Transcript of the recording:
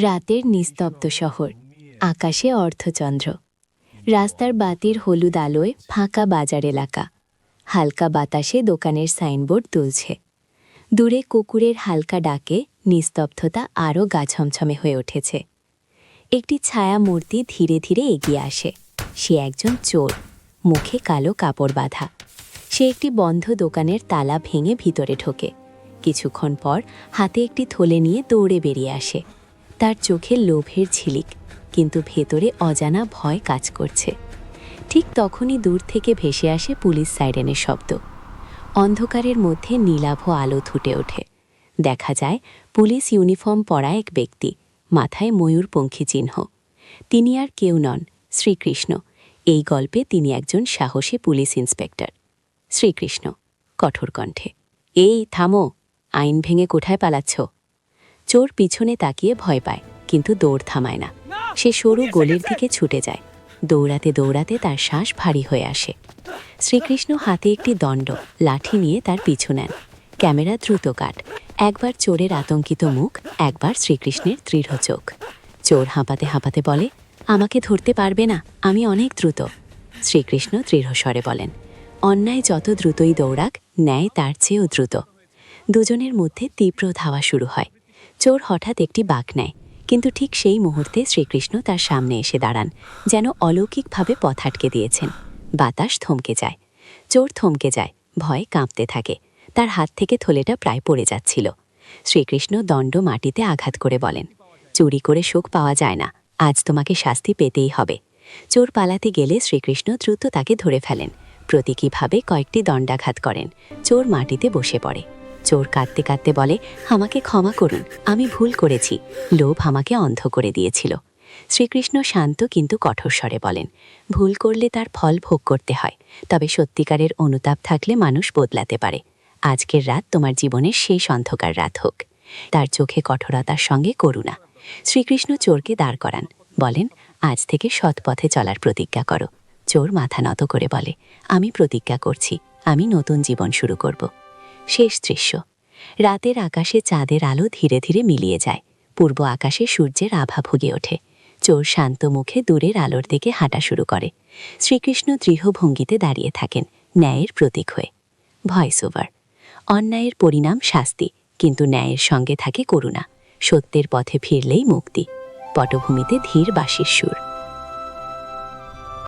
রাতের নিস্তব্ধ শহর, আকাশে অর্ধচন্দ্র। রাস্তার বাতির হলুদ আলোয় ফাঁকা বাজার এলাকা। হালকা বাতাসে দোকানের সাইনবোর্ড দুলছে। দূরে কুকুরের হালকা ডাকে নিস্তব্ধতা আরও গা ছমছমে হয়ে উঠেছে। একটি ছায়া মূর্তি ধীরে ধীরে এগিয়ে আসে। সে একজন চোর, মুখে কালো কাপড় বাঁধা। সে একটি বন্ধ দোকানের তালা ভেঙে ভিতরে ঢোকে। কিছুক্ষণ পর হাতে একটি থলে নিয়ে দৌড়ে বেরিয়ে আসে। তার চোখে লোভের ঝিলিক, কিন্তু ভেতরে অজানা ভয় কাজ করছে। ঠিক তখনই দূর থেকে ভেসে আসে পুলিশ সাইরেনের শব্দ। অন্ধকারের মধ্যে নীলাভ আলো ফুটে ওঠে। দেখা যায়, পুলিশ ইউনিফর্ম পরা এক ব্যক্তি, মাথায় ময়ূর ময়ূরপঙ্খী চিহ্ন। তিনি আর কেউ নন, শ্রীকৃষ্ণ। এই গল্পে তিনি একজন সাহসী পুলিশ ইন্সপেক্টর। শ্রীকৃষ্ণ, কঠোর কণ্ঠে, এই, থামো! আইন ভেঙে কোঠায় পালাচ্ছ? চোর পিছনে তাকিয়ে ভয় পায়, কিন্তু দৌড় থামায় না। সে সরু গলির দিকে ছুটে যায়। দৌড়াতে দৌড়াতে তার শ্বাস ভারী হয়ে আসে। শ্রীকৃষ্ণ হাতে একটি দণ্ড, লাঠি নিয়ে তার পিছু নেন। ক্যামেরা দ্রুত কাট। একবার চোরের আতঙ্কিত মুখ, একবার শ্রীকৃষ্ণের দৃঢ় চোখ। চোর হাঁপাতে হাঁপাতে বলে, আমাকে ধরতে পারবে না, আমি অনেক দ্রুত। শ্রীকৃষ্ণ দৃঢ়স্বরে বলেন, অন্যায় যত দ্রুতই দৌড়াক, ন্যায় তার চেয়েও দ্রুত। দুজনের মধ্যে তীব্র ধাওয়া শুরু হয়। চোর হঠাৎ একটি বাঘ নেয়, কিন্তু ঠিক সেই মুহূর্তে শ্রীকৃষ্ণ তার সামনে এসে দাঁড়ান, যেন অলৌকিকভাবে পথ আটকে দিয়েছেন। বাতাস থমকে যায়। চোর থমকে যায়, ভয় কাঁপতে থাকে। তার হাত থেকে থলেটা প্রায় পড়ে যাচ্ছিল। শ্রীকৃষ্ণ দণ্ড মাটিতে আঘাত করে বলেন, চুরি করে সুখ পাওয়া যায় না, আজ তোমাকে শাস্তি পেতেই হবে। চোর পালাতে গেলে শ্রীকৃষ্ণ দ্রুত তাকে ধরে ফেলেন। প্রতীকীভাবে কয়েকটি দণ্ডাঘাত করেন। চোর মাটিতে বসে পড়ে। চোর কাঁদতে কাঁদতে বলে, আমাকে ক্ষমা করুন, আমি ভুল করেছি। লোভ আমাকে অন্ধ করে দিয়েছিল। শ্রীকৃষ্ণ শান্ত কিন্তু কঠোর স্বরে বলেন, ভুল করলে তার ফল ভোগ করতে হয়, তবে সত্যিকারের অনুতাপ থাকলে মানুষ বদলাতে পারে। আজকের রাত তোমার জীবনের শেষ অন্ধকার রাত হোক। তার চোখে কঠোরতার সঙ্গে করুণা। শ্রীকৃষ্ণ চোরকে দাঁড় করান, বলেন, আজ থেকে সৎ পথে চলার প্রতিজ্ঞা করো। চোর মাথা নত করে বলে, আমি প্রতিজ্ঞা করছি, আমি নতুন জীবন শুরু করব। শেষ দৃশ্য। রাতের আকাশে চাঁদের আলো ধীরে ধীরে মিলিয়ে যায়। পূর্ব আকাশে সূর্যের আভা ভুগে ওঠে। চোর শান্ত মুখে দূরের আলোর দিকে হাঁটা শুরু করে। শ্রীকৃষ্ণ দৃঢ়ভঙ্গিতে দাঁড়িয়ে থাকেন ন্যায়ের প্রতীক হয়ে। Voice over. অন্যায়ের পরিণাম শাস্তি, কিন্তু ন্যায়ের সঙ্গে থাকে করুণা। সত্যের পথে ফিরলেই মুক্তি। পটভূমিতে ধীর বাঁশির সুর।